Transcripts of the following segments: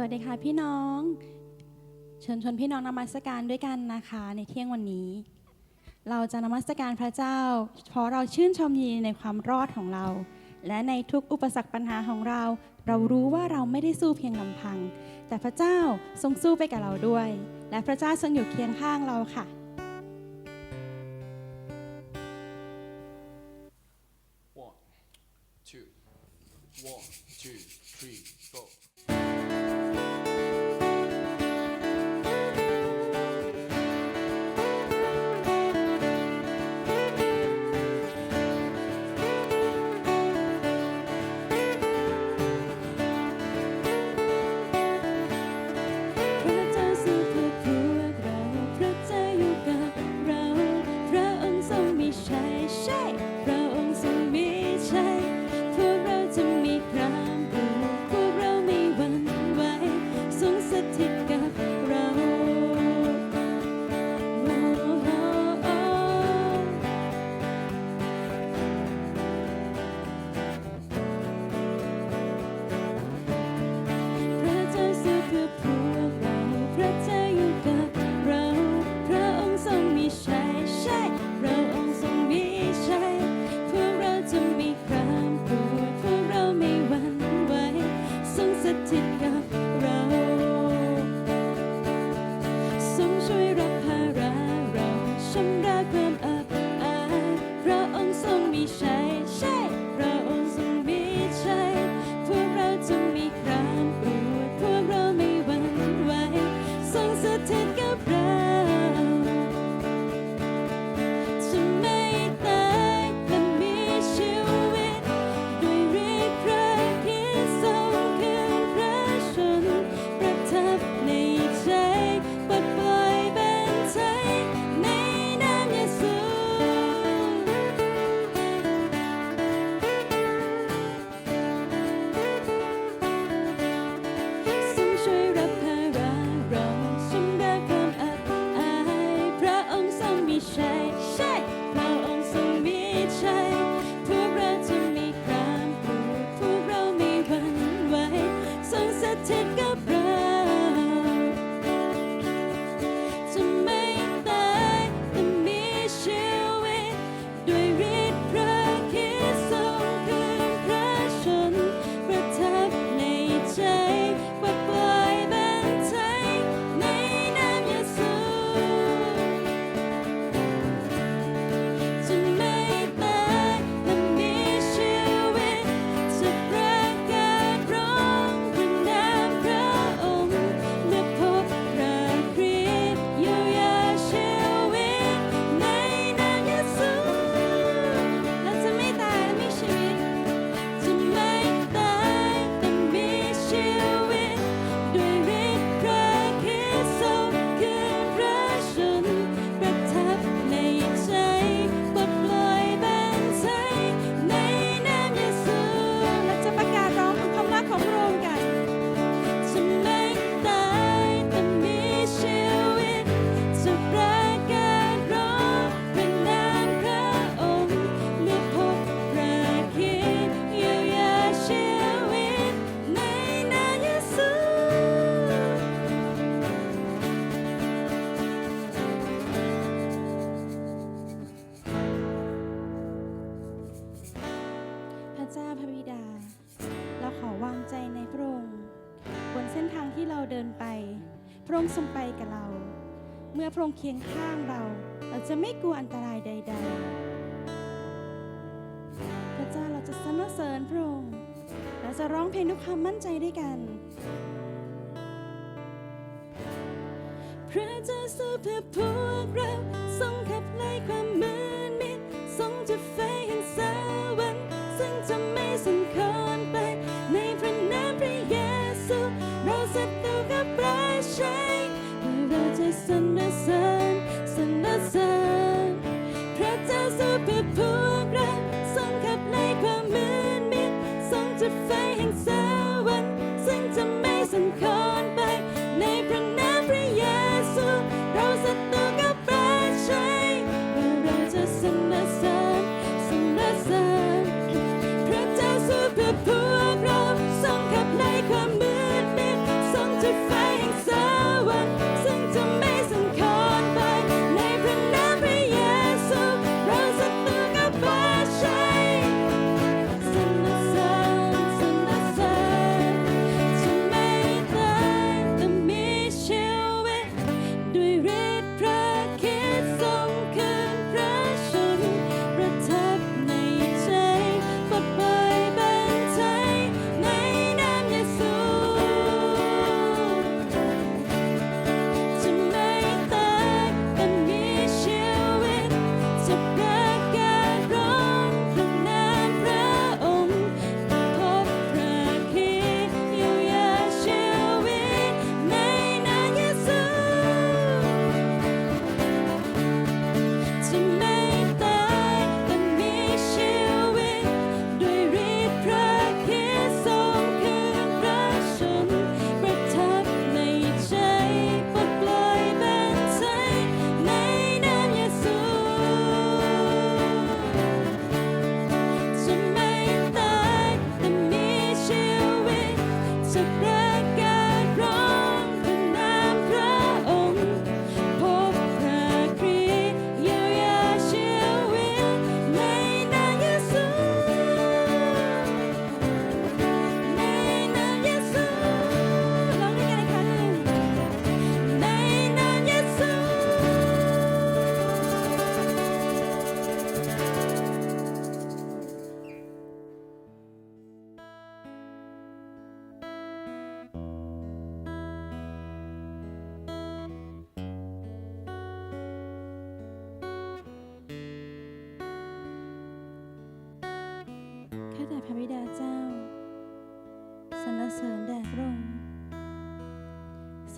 สวัสดีค่ะพี่น้อง เชิญชวนพี่น้องนมัสการด้วยกันนะคะ ในเที่ยงวันนี้ เราจะนมัสการพระเจ้า เพราะเราชื่นชมยินในความรอดของเรา และในทุกอุปสรรคปัญหาของเรา เรารู้ว่าเราไม่ได้สู้เพียงลำพัง แต่พระเจ้าทรงสู้ไปกับเราด้วย และพระเจ้าทรงอยู่เคียงข้างเราค่ะ1 2 1 2 3 ชำระความอับอายพระองค์ทรงมีชัย take a breath. องค์ทรงไปกับเรา เมื่อพระองค์เคียงข้างเรา เราจะไม่กลัวอันตรายใด ๆ พระเจ้าเราจะสรรเสริญพระองค์เราจะร้องเพลงด้วยความมั่นใจด้วยกัน พระเจ้าสุภาพวกเราทรงขับไล่ความมืดมิด is a big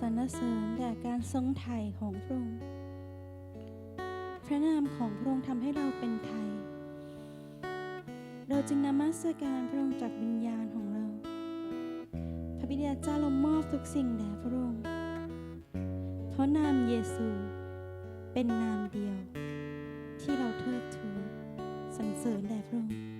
สรรเสริญแด่การทรงไทยของพระองค์ พระนามของพระองค์ทำให้เราเป็นไทย เราจึงนมัสการพระองค์จากวิญญาณของเรา พระบิดาเจ้าเรามอบทุกสิ่งแด่พระองค์เพราะนามเยซูเป็นนามเดียว ที่เราเทิดทูนสรรเสริญแด่พระองค์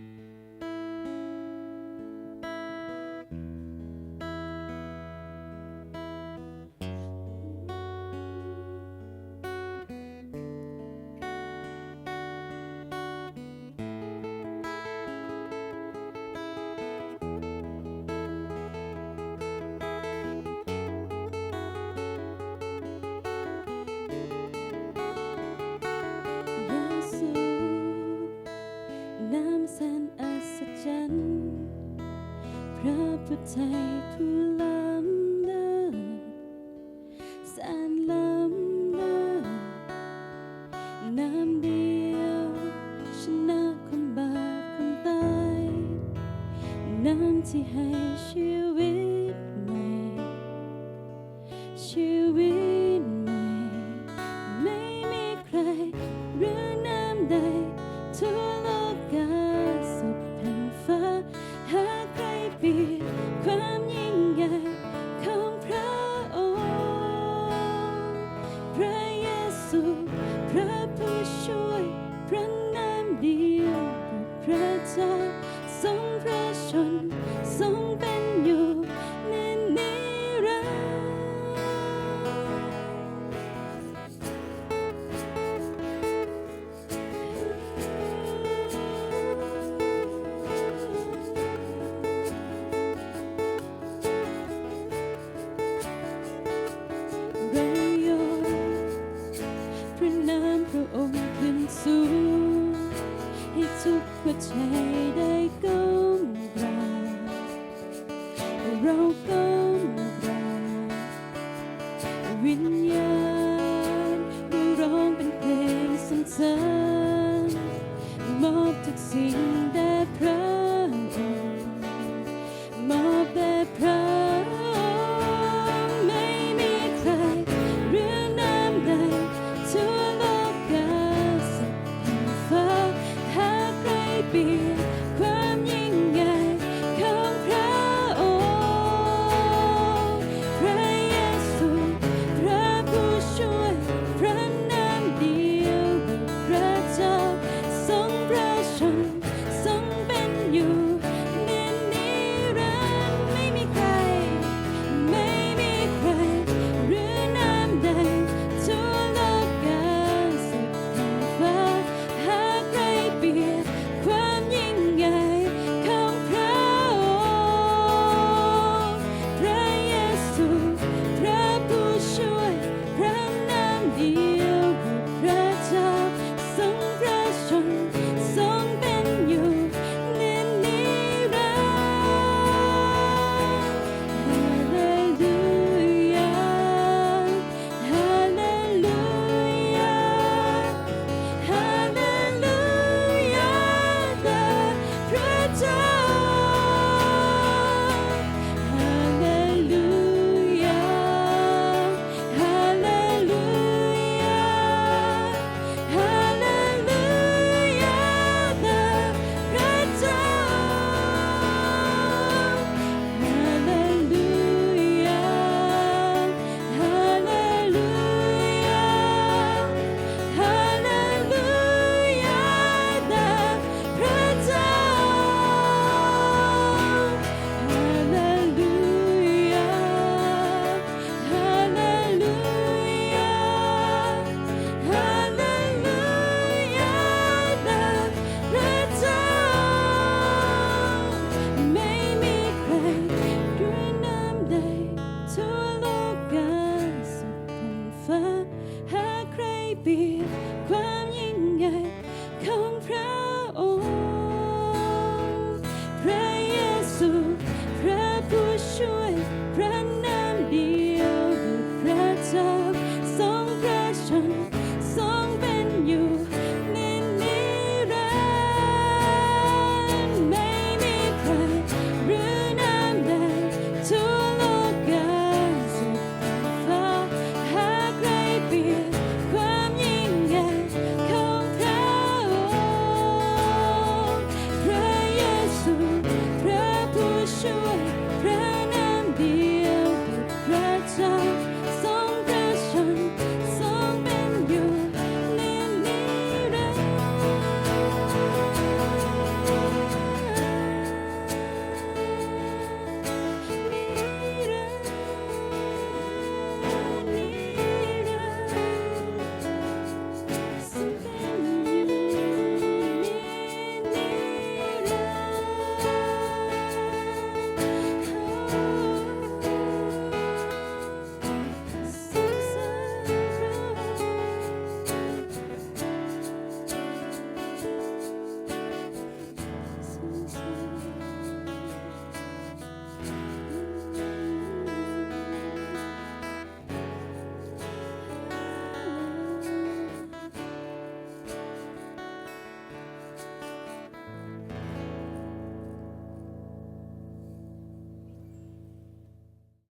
หัวใจผู้ล้ำเลิศแสนล้ำเลิศน้ำเดียวชนะความบาปความตาย น้ำที่ให้ชีว